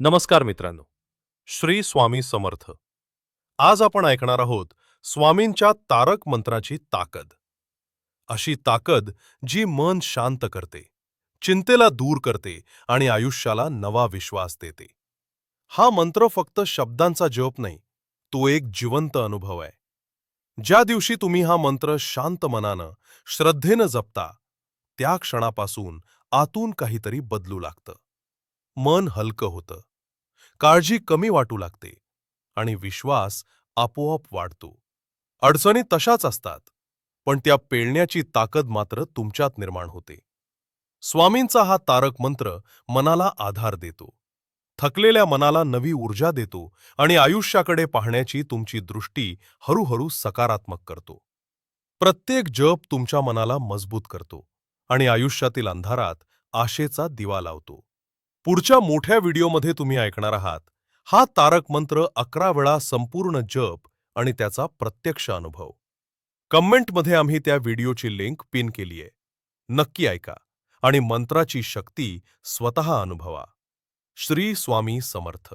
नमस्कार मित्रांनो. श्री स्वामी समर्थ. आज आपण ऐकणार आहोत स्वामींच्या तारक मंत्राची ताकद. अशी ताकद जी मन शांत करते चिंतेला दूर करते आणि आयुष्याला नवा विश्वास देते. हा मंत्र फक्त शब्दांचा जप नाही तो एक जिवंत अनुभव आहे. ज्या दिवशी तुम्ही हा मंत्र शांत मनानं श्रद्धेनं जपता त्या क्षणापासून आतून काहीतरी बदलू लागतं. मन हलकं होतं. काळजी कमी वाटू लागते आणि विश्वास आपोआप वाढतो. अडचणी तशाच असतात पण त्या पेळण्याची ताकद मात्र तुमच्यात निर्माण होते. स्वामींचा हा तारक मंत्र मनाला आधार देतो. थकलेल्या मनाला नवी ऊर्जा देतो आणि आयुष्याकडे पाहण्याची तुमची दृष्टी हळूहळू सकारात्मक करतो. प्रत्येक जप तुमच्या मनाला मजबूत करतो आणि आयुष्यातील अंधारात आशेचा दिवा लावतो. पुढच्या मोठ्या व्हिडिओमध्ये तुम्ही ऐकणार आहात. हा तारक मंत्र अकरा वेळा संपूर्ण जप आणि त्याचा प्रत्यक्ष अनुभव. कमेंटमध्ये आम्ही त्या व्हिडिओची लिंक पिन केली आहे. नक्की ऐका आणि मंत्राची शक्ती स्वतः अनुभवा. श्री स्वामी समर्थ.